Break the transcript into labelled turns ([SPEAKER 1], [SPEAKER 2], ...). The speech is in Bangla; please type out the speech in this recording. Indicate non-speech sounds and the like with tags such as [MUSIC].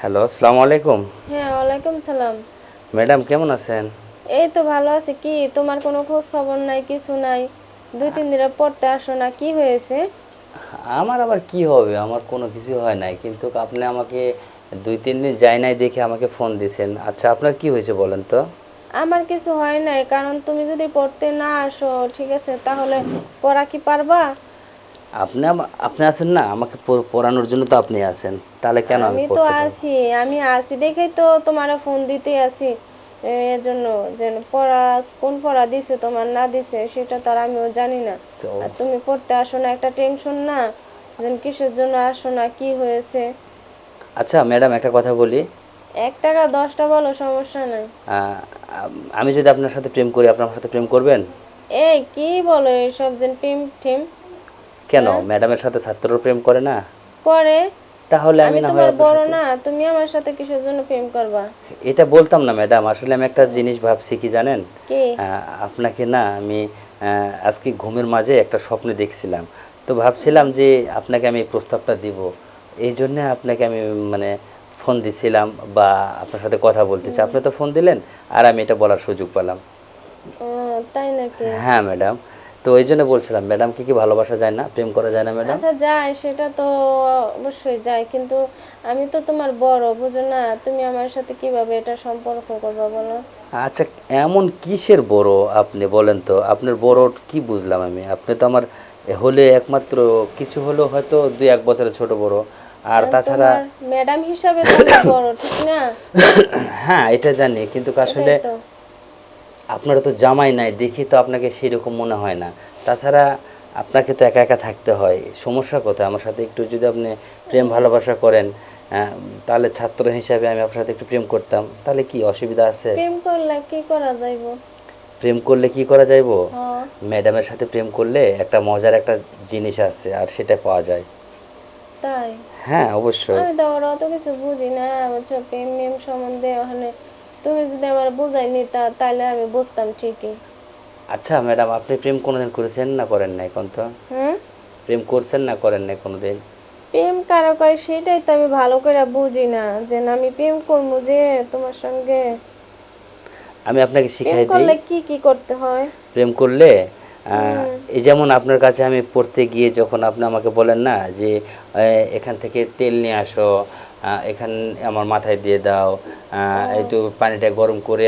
[SPEAKER 1] হ্যালো আসসালামু আলাইকুম।
[SPEAKER 2] হ্যাঁ ওয়ালাইকুম সালাম।
[SPEAKER 1] ম্যাডাম কেমন আছেন?
[SPEAKER 2] এই তো ভালো আছি। কি তোমার কোনো খোঁজ খবর নাই কিছু নাই? দুই তিন দিনের পড়তে আসো না কি হয়েছে?
[SPEAKER 1] আমার আবার কি হবে? আমার কোনো কিছু হয় নাই। কিন্তু আপনি আমাকে দুই তিন দিন যাই নাই দেখে আমাকে ফোন দিয়েছেন আচ্ছা আপনার কি হয়েছে বলেন তো?
[SPEAKER 2] আমার কিছু হয় নাই কারণ তুমি যদি পড়তে না আসো ঠিক আছে তাহলে পড়া কি পারবা?
[SPEAKER 1] আপনি আপনি আছেন না? আমাকে পড়ানোর জন্য তো আপনি আছেন। তাহলে কেন আমি
[SPEAKER 2] তো? আছি আমি আছি দেখেই তো তোমার ফোন দিতে আছি। এর জন্য যে পড়া কোন পড়া দিছে তোমার না দিছে সেটা তার আমিও জানি না। আর তুমি পড়তে আসো না একটা টেনশন না? যেন কিসের জন্য আসো না কি হয়েছে?
[SPEAKER 1] আচ্ছা ম্যাডাম একটা কথা বলি।
[SPEAKER 2] এক টাকা দশটা বলো সমস্যা নাই।
[SPEAKER 1] আমি যদি আপনার সাথে প্রেম করি আপনার সাথে প্রেম করবেন?
[SPEAKER 2] এই কি বলো এইসব যেন টিম টিম
[SPEAKER 1] কেন। ম্যাডামের সাথে ছাত্ররা প্রেম করে না?
[SPEAKER 2] করে।
[SPEAKER 1] তাহলে আমি না হয়
[SPEAKER 2] তোমার বড় না তুমি আমার সাথে কিসের জন্য প্রেম করবা?
[SPEAKER 1] এটা বলতাম না ম্যাডাম। আসলে আমি একটা জিনিস ভাবছি কি জানেন?
[SPEAKER 2] কি?
[SPEAKER 1] আপনাকে না আমি আজকে ঘুমের মাঝে একটা স্বপ্নে দেখছিলাম। তো ভাবছিলাম যে আপনাকে আমি এই প্রস্তাবটা দিব। এই জন্য আপনাকে আমি মানে ফোন দিছিলাম বা আপনার সাথে কথা বলতে চাই আপনি তো ফোন দিলেন আর আমি এটা বলার সুযোগ পেলাম।
[SPEAKER 2] তাই নাকি?
[SPEAKER 1] হ্যাঁ ম্যাডাম। তো ওই জন্য বলছিলাম ম্যাডাম কি কি ভালোবাসা যায় না? প্রেম করা যায় না ম্যাডাম?
[SPEAKER 2] আচ্ছা যায় সেটা তো অবশ্যই যায় কিন্তু আমি তো তোমার বড় বুঝো না? তুমি আমার সাথে কীভাবে এটা সম্পর্ক করবা বলো?
[SPEAKER 1] আচ্ছা এমন কিসের বড় আপনি বলেন তো? আপনার বড় কি বুঝলাম আমি? আপনি তো আমার হলে একমাত্র কিছু হলেও হয়তো দুই এক বছরের ছোট বড়। আর তাছাড়া
[SPEAKER 2] ম্যাডাম হিসাবে তুমি বড় ঠিক না? [COUGHS]
[SPEAKER 1] হ্যাঁ এটা জানি কিন্তু আসলে
[SPEAKER 2] তো।
[SPEAKER 1] আপনারা তো জামাই নাই দেখি তো আপনাকে সেরকম মনে হয় না। তাছাড়া আপনাকে তো একা একা থাকতে হয় সমস্যা কোথায়? আমার সাথে একটু যদি আপনি প্রেম ভালোবাসা করেন তাহলে ছাত্র হিসাবে আমি আপনার সাথে একটু প্রেম করতাম তাহলে কি অসুবিধা আছে?
[SPEAKER 2] প্রেম করলে কি করা যাইব?
[SPEAKER 1] প্রেম করলে কি করা যাইব?
[SPEAKER 2] হ্যাঁ।
[SPEAKER 1] ম্যাডামের সাথে প্রেম করলে একটা মজার একটা জিনিস আছে আর সেটা পাওয়া যায়।
[SPEAKER 2] তাই?
[SPEAKER 1] হ্যাঁ অবশ্যই।
[SPEAKER 2] আমি তো অত কিছু বুঝি না প্রেম মেম সম্বন্ধে ওখানে তুমি যদি আমার বুঝাই নিতা তাহলে আমি বুঝতাম ঠিকই।
[SPEAKER 1] আচ্ছা ম্যাডাম আপনি প্রেম কোনোদিন করেছেন না করেন নাই কোন তো?
[SPEAKER 2] হুম?
[SPEAKER 1] প্রেম করছেন না করেন নাই কোনোদিন?
[SPEAKER 2] প্রেম কারও কয় সেটাই তো আমি ভালো করে বুঝি না যে না আমি প্রেম করব যে তোমার সঙ্গে।
[SPEAKER 1] আমি আপনাকে শিখাই দিই।
[SPEAKER 2] করলে কি কি করতে হয়?
[SPEAKER 1] প্রেম করলে আহ, এই যেমন আপনার কাছে আমি পড়তে গিয়ে যখন আপনি আমাকে বলেন না যে এখান থেকে তেল নিয়ে আসো এখান আমার মাথায় দিয়ে দাও একটু পানিটা গরম করে